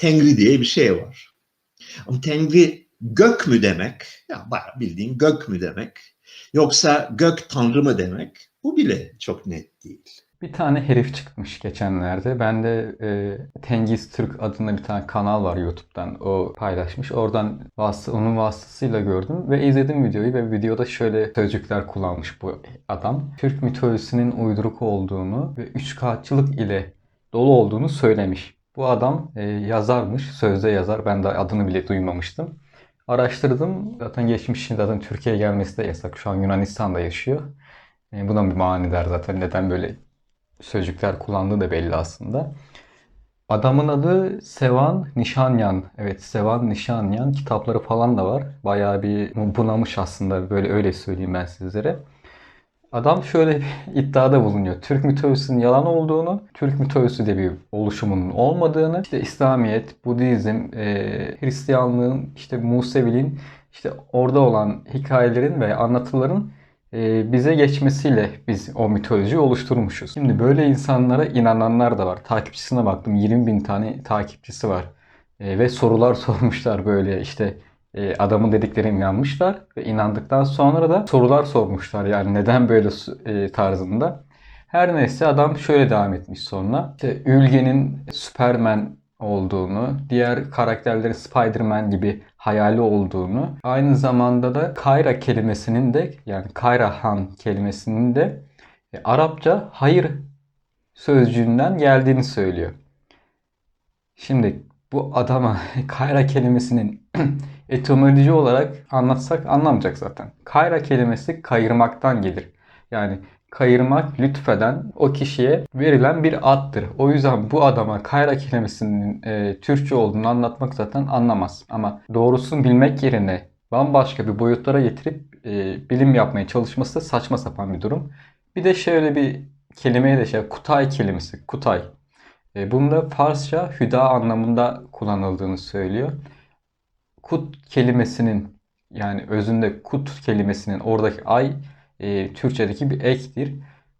Tengri diye bir şey var. Ama Tengri gök mü demek? Ya bayağı bildiğin gök mü demek? Yoksa gök tanrı mı demek? Bu bile çok net değil. Bir tane herif çıkmış geçenlerde. Ben de e, Tengiz Türk adında bir tane kanal var YouTube'dan. O paylaşmış. Oradan vasıta, onun vasıtasıyla gördüm ve izledim videoyu ve videoda şöyle sözcükler kullanmış bu adam. Türk mitolojisinin uyduruk olduğunu ve üçkağıtçılık ile dolu olduğunu söylemiş. Bu adam e, yazarmış, sözde yazar. Ben de adını bile duymamıştım. Araştırdım. Zaten geçmişin zaten Türkiye'ye gelmesi de yasak. Şu an Yunanistan'da yaşıyor. E, bu da bir manidar zaten. Neden böyle sözcükler kullandığı da belli aslında. Adamın adı Sevan Nişanyan. Evet Sevan Nişanyan. Kitapları falan da var. Bayağı bir bunamış aslında. Böyle öyle söyleyeyim ben sizlere. Adam şöyle bir iddiada bulunuyor. Türk mitolojisinin yalan olduğunu, Türk mitolojisi de bir oluşumunun olmadığını, işte İslamiyet, Budizm, e, Hristiyanlığın, işte Museviliğin, işte orada olan hikayelerin ve anlatıların e, bize geçmesiyle biz o mitolojiyi oluşturmuşuz. Şimdi böyle insanlara inananlar da var. Takipçisine baktım 20 bin tane takipçisi var. E, ve sorular sormuşlar böyle işte e, adamın dediklerine inanmışlar ve inandıktan sonra da sorular sormuşlar yani neden böyle e, tarzında. Her neyse adam şöyle devam etmiş sonra. İşte Ülge'nin Superman olduğunu, diğer karakterlerin Spider-Man gibi hayali olduğunu, aynı zamanda da Kayra kelimesinin de yani Kayra Han kelimesinin de e, Arapça hayır sözcüğünden geldiğini söylüyor. Şimdi bu adama Kayra kelimesinin etimoloji olarak anlatsak anlamayacak zaten. Kayra kelimesi kayırmaktan gelir. Yani kayırmak, lütfeden o kişiye verilen bir addır. O yüzden bu adama kayra kelimesinin e, Türkçe olduğunu anlatmak zaten anlamaz. Ama doğrusunu bilmek yerine bambaşka bir boyutlara getirip e, bilim yapmaya çalışması da saçma sapan bir durum. Bir de şöyle bir kelimeye de şey, kutay kelimesi, kutay. E, bunda Farsça hüda anlamında kullanıldığını söylüyor. Kut kelimesinin yani özünde kut kelimesinin oradaki ay e, Türkçedeki bir ektir.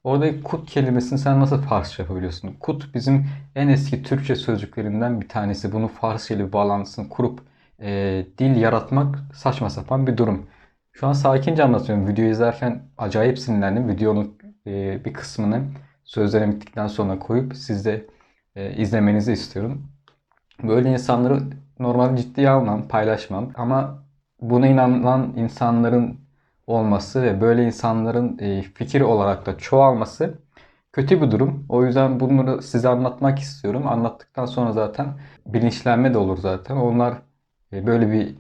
Oradaki kut kelimesini sen nasıl Farsça yapabiliyorsun? Kut bizim en eski Türkçe sözcüklerinden bir tanesi. Bunu Farsça ile bağlantısını kurup e, dil yaratmak saçma sapan bir durum. Şu an sakince anlatıyorum. Video izlerken acayip sinirlendim. Videonun e, bir kısmını sözlerimi bittikten sonra koyup sizde e, izlemenizi istiyorum. Böyle insanları normal ciddiye almam, paylaşmam. Ama buna inanan insanların olması ve böyle insanların e, fikir olarak da çoğalması kötü bir durum. O yüzden bunları size anlatmak istiyorum. Anlattıktan sonra zaten bilinçlenme de olur zaten. Onlar e, böyle bir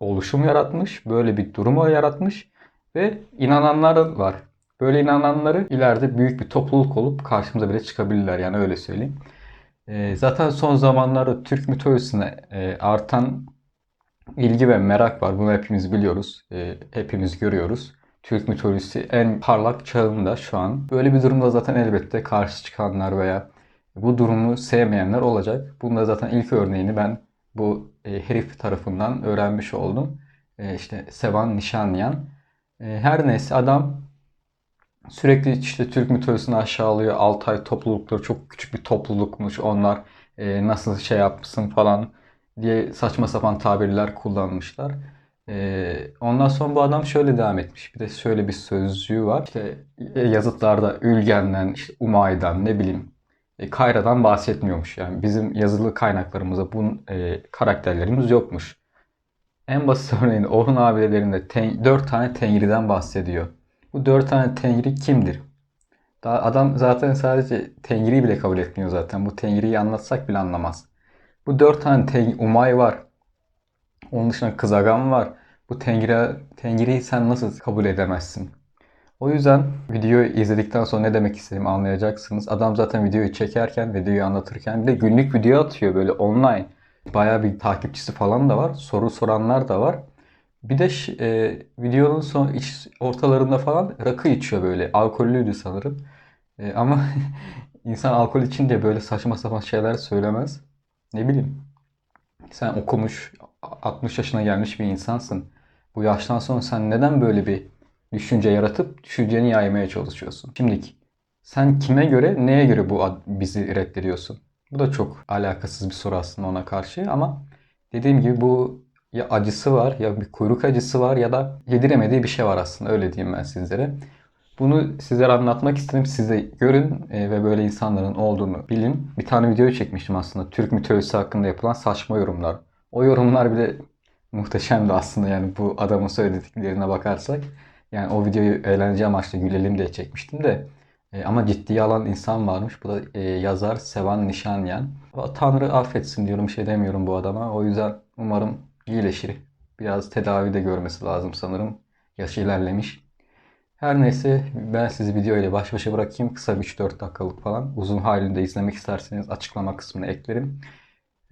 oluşum yaratmış, böyle bir durumu yaratmış ve inananlar var. Böyle inananları ileride büyük bir topluluk olup karşımıza bile çıkabilirler yani öyle söyleyeyim. E, zaten son zamanlarda Türk mitolojisine artan ilgi ve merak var. Bunu hepimiz biliyoruz. E, hepimiz görüyoruz. Türk mitolojisi en parlak çağında şu an. Böyle bir durumda zaten elbette karşı çıkanlar veya bu durumu sevmeyenler olacak. Bunda zaten ilk örneğini ben bu e, herif tarafından öğrenmiş oldum. E, işte Sevan Nişanyan. E, her neyse adam sürekli işte Türk mitolojisini aşağılıyor. Altay toplulukları çok küçük bir toplulukmuş. Onlar e, nasıl şey yapmışsın falan diye saçma sapan tabirler kullanmışlar. Ee, ondan sonra bu adam şöyle devam etmiş. Bir de şöyle bir sözcüğü var. İşte e, yazıtlarda Ülgen'den, işte Umay'dan ne bileyim e, Kayra'dan bahsetmiyormuş. Yani bizim yazılı kaynaklarımızda bu e, karakterlerimiz yokmuş. En basit örneğin Orhun abilerinde ten, 4 tane Tengri'den bahsediyor. Bu 4 tane Tengri kimdir? Daha adam zaten sadece Tengri'yi bile kabul etmiyor zaten. Bu Tengri'yi anlatsak bile anlamaz. Bu dört tane ten, Umay var. Onun dışında Kızagan var. Bu Tengri, Tengri'yi sen nasıl kabul edemezsin? O yüzden videoyu izledikten sonra ne demek istediğimi anlayacaksınız. Adam zaten videoyu çekerken, videoyu anlatırken bir de günlük video atıyor böyle online. Bayağı bir takipçisi falan da var. Soru soranlar da var. Bir de e, videonun son iç ortalarında falan rakı içiyor böyle. Alkollüydü sanırım. E, ama insan alkol içince böyle saçma sapan şeyler söylemez. Ne bileyim. Sen okumuş, 60 yaşına gelmiş bir insansın. Bu yaştan sonra sen neden böyle bir düşünce yaratıp düşünceni yaymaya çalışıyorsun? Şimdiki sen kime göre, neye göre bu bizi reddediyorsun? Bu da çok alakasız bir soru aslında ona karşı ama dediğim gibi bu ya acısı var ya bir kuyruk acısı var ya da yediremediği bir şey var aslında öyle diyeyim ben sizlere. Bunu sizlere anlatmak istedim. Siz de görün e, ve böyle insanların olduğunu bilin. Bir tane video çekmiştim aslında. Türk mitolojisi hakkında yapılan saçma yorumlar. O yorumlar bile muhteşemdi aslında yani bu adamın söylediklerine bakarsak. Yani o videoyu eğlence amaçlı gülelim diye çekmiştim de. E, ama ciddiye alan insan varmış. Bu da e, yazar Sevan Nişanyan. Tanrı affetsin diyorum şey demiyorum bu adama. O yüzden umarım iyileşir. Biraz tedavi de görmesi lazım sanırım. Yaşı ilerlemiş. Her neyse ben sizi video ile baş başa bırakayım. Kısa bir 3-4 dakikalık falan. Uzun halinde izlemek isterseniz açıklama kısmına eklerim.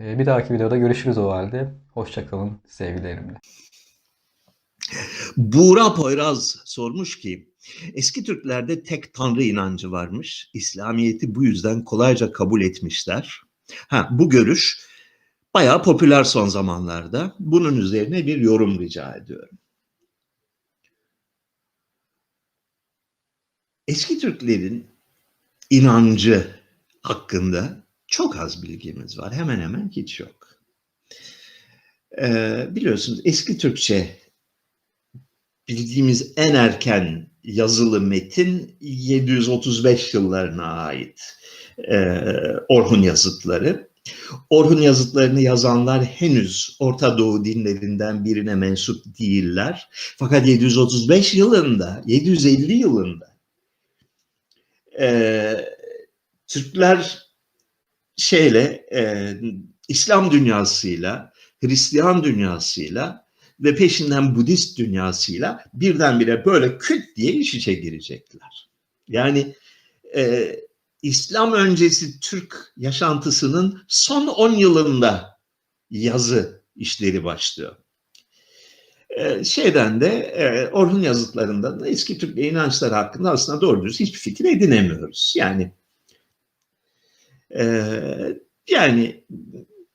E, bir dahaki videoda görüşürüz o halde. Hoşçakalın sevgilerimle. Buğra Poyraz sormuş ki eski Türklerde tek tanrı inancı varmış. İslamiyet'i bu yüzden kolayca kabul etmişler. Ha, bu görüş bayağı popüler son zamanlarda. Bunun üzerine bir yorum rica ediyorum. Eski Türklerin inancı hakkında çok az bilgimiz var. Hemen hemen hiç yok. Ee, biliyorsunuz eski Türkçe bildiğimiz en erken yazılı metin 735 yıllarına ait ee, Orhun yazıtları. Orhun yazıtlarını yazanlar henüz Orta Doğu dinlerinden birine mensup değiller. Fakat 735 yılında, 750 yılında e, Türkler şeyle e, İslam dünyasıyla, Hristiyan dünyasıyla ve peşinden Budist dünyasıyla birdenbire böyle küt diye iş içe girecekler. Yani e, İslam öncesi Türk yaşantısının son 10 yılında yazı işleri başlıyor. Ee, şeyden de e, Orhun yazıtlarında da eski Türk inançları hakkında aslında doğru dürüst hiçbir fikir edinemiyoruz. Yani e, yani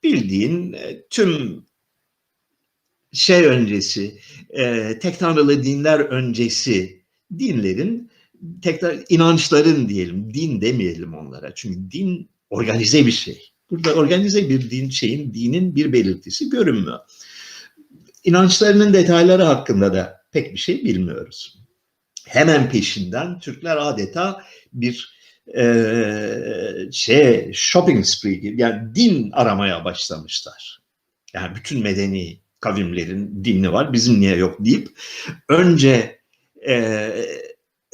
bildiğin e, tüm şey öncesi, e, tek tanrılı dinler öncesi dinlerin, tekrar inançların diyelim, din demeyelim onlara. Çünkü din organize bir şey. Burada organize bir din şeyin, dinin bir belirtisi görünmüyor. İnançlarının detayları hakkında da pek bir şey bilmiyoruz. Hemen peşinden Türkler adeta bir e, şey shopping spree yani din aramaya başlamışlar. Yani bütün medeni kavimlerin dini var bizim niye yok deyip önce e,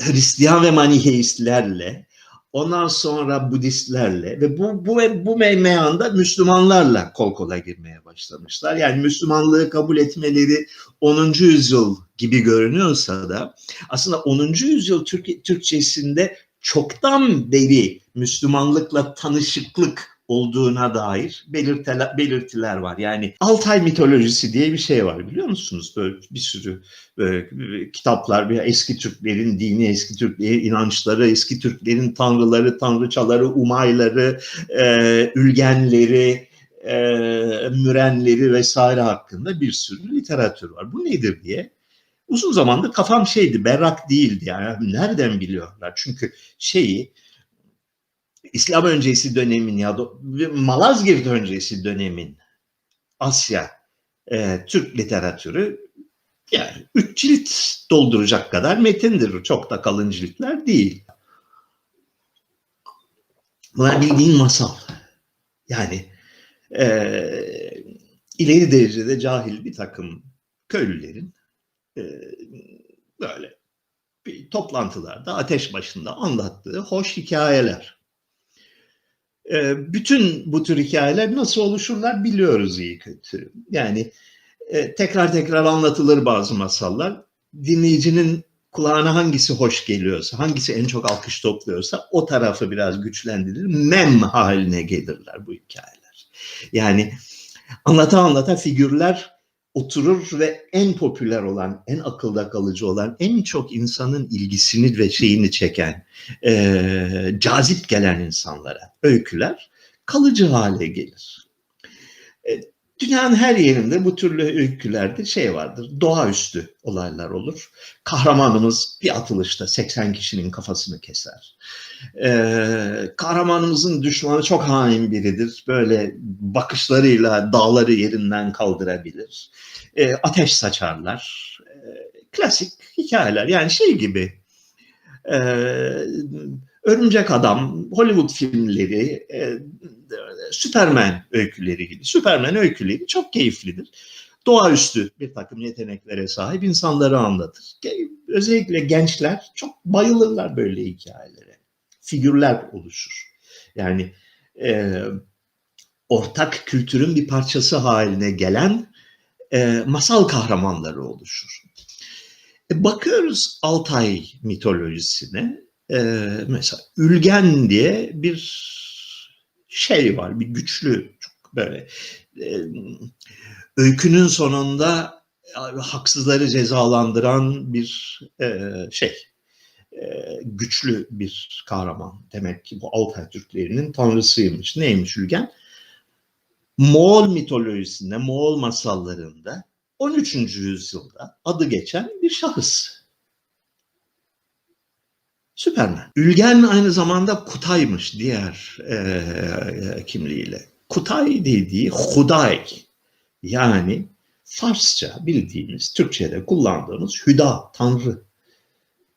Hristiyan ve Maniheistlerle ondan sonra Budistlerle ve bu bu bu meyanda Müslümanlarla kol kola girmeye başlamışlar. Yani Müslümanlığı kabul etmeleri 10. yüzyıl gibi görünüyorsa da aslında 10. yüzyıl Türk, Türkçesinde çoktan beri Müslümanlıkla tanışıklık olduğuna dair belirtiler, var. Yani Altay mitolojisi diye bir şey var biliyor musunuz? Böyle bir sürü böyle kitaplar, bir eski Türklerin dini, eski Türklerin inançları, eski Türklerin tanrıları, tanrıçaları, umayları, e, ülgenleri, e, mürenleri vesaire hakkında bir sürü literatür var. Bu nedir diye uzun zamandır kafam şeydi, berrak değildi yani. Nereden biliyorlar? Çünkü şeyi İslam öncesi dönemin ya da Malazgirt öncesi dönemin Asya e, Türk literatürü yani üç cilt dolduracak kadar metindir. Çok da kalın ciltler değil. Bunlar bildiğin masal. Yani e, ileri derecede cahil bir takım köylülerin e, böyle bir toplantılarda ateş başında anlattığı hoş hikayeler. E, bütün bu tür hikayeler nasıl oluşurlar biliyoruz iyi kötü. Yani e, tekrar tekrar anlatılır bazı masallar. Dinleyicinin kulağına hangisi hoş geliyorsa, hangisi en çok alkış topluyorsa o tarafı biraz güçlendirir. Mem haline gelirler bu hikayeler. Yani anlata anlata figürler oturur ve en popüler olan, en akılda kalıcı olan, en çok insanın ilgisini ve şeyini çeken, e, cazip gelen insanlara öyküler kalıcı hale gelir. E, Dünyanın her yerinde bu türlü öykülerde şey vardır. Doğaüstü olaylar olur. Kahramanımız bir atılışta 80 kişinin kafasını keser. Ee, kahramanımızın düşmanı çok hain biridir. Böyle bakışlarıyla dağları yerinden kaldırabilir. Ee, ateş saçarlar. Ee, klasik hikayeler. Yani şey gibi. Ee, Örümcek Adam, Hollywood filmleri, e, Superman öyküleri gibi. Superman öyküleri çok keyiflidir. Doğaüstü bir takım yeteneklere sahip insanları anlatır. Özellikle gençler çok bayılırlar böyle hikayelere. Figürler oluşur. Yani e, ortak kültürün bir parçası haline gelen e, masal kahramanları oluşur. E, bakıyoruz Altay mitolojisine. E, mesela Ülgen diye bir şey var, bir güçlü, çok böyle e, öykünün sonunda e, haksızları cezalandıran bir e, şey, e, güçlü bir kahraman. Demek ki bu Altay Türklerinin tanrısıymış. Neymiş Ülgen? Moğol mitolojisinde, Moğol masallarında 13. yüzyılda adı geçen bir şahıs. Süpermen. Ülgen aynı zamanda Kutay'mış diğer e, kimliğiyle. Kutay dediği Huday. Yani Farsça bildiğimiz, Türkçe'de kullandığımız Hüda, Tanrı.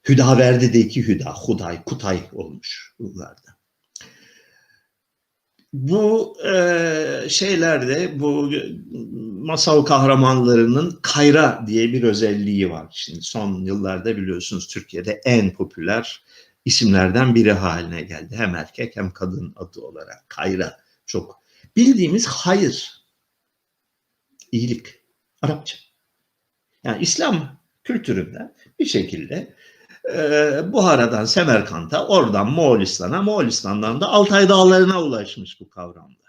Hüdaverdi'deki Hüda, Huday, Kutay olmuş bunlarda. Bu e, şeylerde bu masal kahramanlarının kayra diye bir özelliği var. Şimdi son yıllarda biliyorsunuz Türkiye'de en popüler isimlerden biri haline geldi. Hem erkek hem kadın adı olarak kayra çok. Bildiğimiz hayır, iyilik, Arapça. Yani İslam kültüründe bir şekilde e, Buhara'dan Semerkant'a, oradan Moğolistan'a, Moğolistan'dan da Altay Dağları'na ulaşmış bu kavramlar.